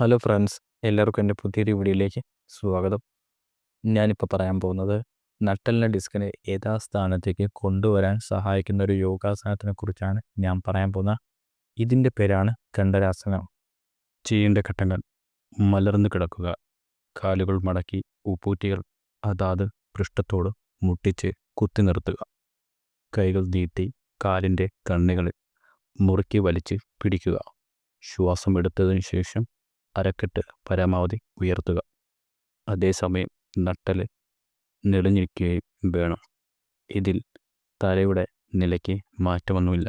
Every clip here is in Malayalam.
ഹലോ ഫ്രണ്ട്സ് എല്ലാവർക്കും എന്റെ പുതിയൊരു വീഡിയോയിലേക്ക് സ്വാഗതം. ഞാനിപ്പോൾ പറയാൻ പോകുന്നത് നട്ടലിന്റെ ഡിസ്കിനെ യഥാസ്ഥാനത്തേക്ക് കൊണ്ടുവരാൻ സഹായിക്കുന്ന ഒരു യോഗാസനത്തിനെ കുറിച്ചാണ് ഞാൻ പറയാൻ പോകുന്നത്. ഇതിന്റെ പേരാണ് കണ്ഠരാസനം ചെയ്യേണ്ട ഘട്ടങ്ങൾ. മലർന്നു കിടക്കുക. കാലുകൾ മടക്കി ഉപ്പൂറ്റികൾ. അതാത് പൃഷ്ഠത്തോട് മുട്ടിച്ച് കുത്തി നിർത്തുക. കൈകൾ നീട്ടി കാലിന്റെ കണ്ണുകളിൽ മുറുക്കി വലിച്ച് പിടിക്കുക. ശ്വാസം എടുത്തതിന് ശേഷം അരക്കെട്ട് പരമാവധി ഉയർത്തുക. അതേസമയം നട്ടൽ നെളിഞ്ഞിരിക്കുകയും വേണം. ഇതിൽ തലയുടെ നിലയ്ക്ക് മാറ്റമൊന്നുമില്ല.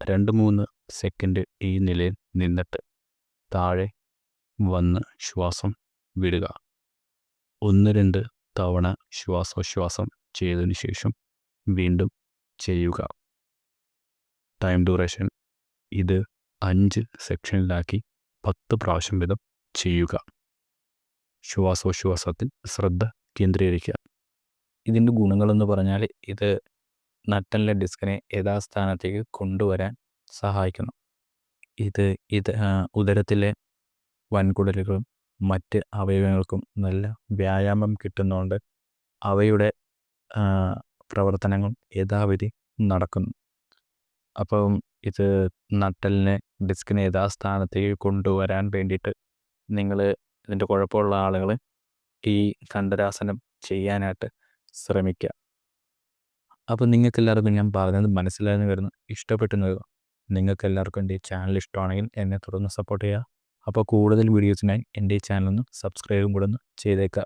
രണ്ട് മൂന്ന് സെക്കൻഡ് ഈ നിലയിൽ നിന്നിട്ട് താഴെ വന്ന് ശ്വാസം വിടുക. ഒന്ന് രണ്ട് തവണ ശ്വാസോച്ഛ്വാസം ചെയ്തതിനു ശേഷം വീണ്ടും ചെയ്യുക. ടൈം ഡ്യൂറേഷൻ ഇത് അഞ്ച് സെക്ഷനിലാക്കി പത്ത് പ്രാവശ്യം വീതം ചെയ്യുക. ശ്വാസോശ്വാസത്തിൽ ശ്രദ്ധ കേന്ദ്രീകരിക്കുക. ഇതിന്റെ ഗുണങ്ങളെന്ന് പറഞ്ഞാൽ ഇത് നട്ടലിലെ ഡിസ്കിനെ യഥാസ്ഥാനത്തേക്ക് കൊണ്ടുവരാൻ സഹായിക്കുന്നു. ഇത് ഇത് ഉദരത്തിലെ വൻകുടലുകളും മറ്റ് അവയവങ്ങൾക്കും നല്ല വ്യായാമം കിട്ടുന്നതുകൊണ്ട് അവയുടെ പ്രവർത്തനങ്ങൾ യഥാവിധി നടക്കുന്നു. അപ്പം ഇത് നട്ടലിനെ ഡിസ്കിനെ യഥാസ്ഥാനത്തേക്ക് കൊണ്ടുവരാൻ വേണ്ടിയിട്ട് നിങ്ങൾ ഇതിന്റെ കുഴപ്പമുള്ള ആളുകൾ ഈ കണ്ടരാസനം ചെയ്യാനായിട്ട് ശ്രമിക്കുക. അപ്പോൾ നിങ്ങൾക്ക് എല്ലാവർക്കും ഞാൻ പറഞ്ഞത് മനസ്സിലായെന്ന് വരുന്നു ഇഷ്ടപ്പെട്ടെന്ന് നിങ്ങൾക്ക് എല്ലാവർക്കും എന്റെ ഈ ചാനൽ ഇഷ്ടമാണെങ്കിൽ എന്നെ തുടർന്ന് സപ്പോർട്ട് ചെയ്യുക. അപ്പോൾ കൂടുതൽ വീഡിയോസിനായി എന്റെ ഈ ചാനലൊന്ന് സബ്സ്ക്രൈബും കൂടെ ഒന്ന് ചെയ്തേക്കുക.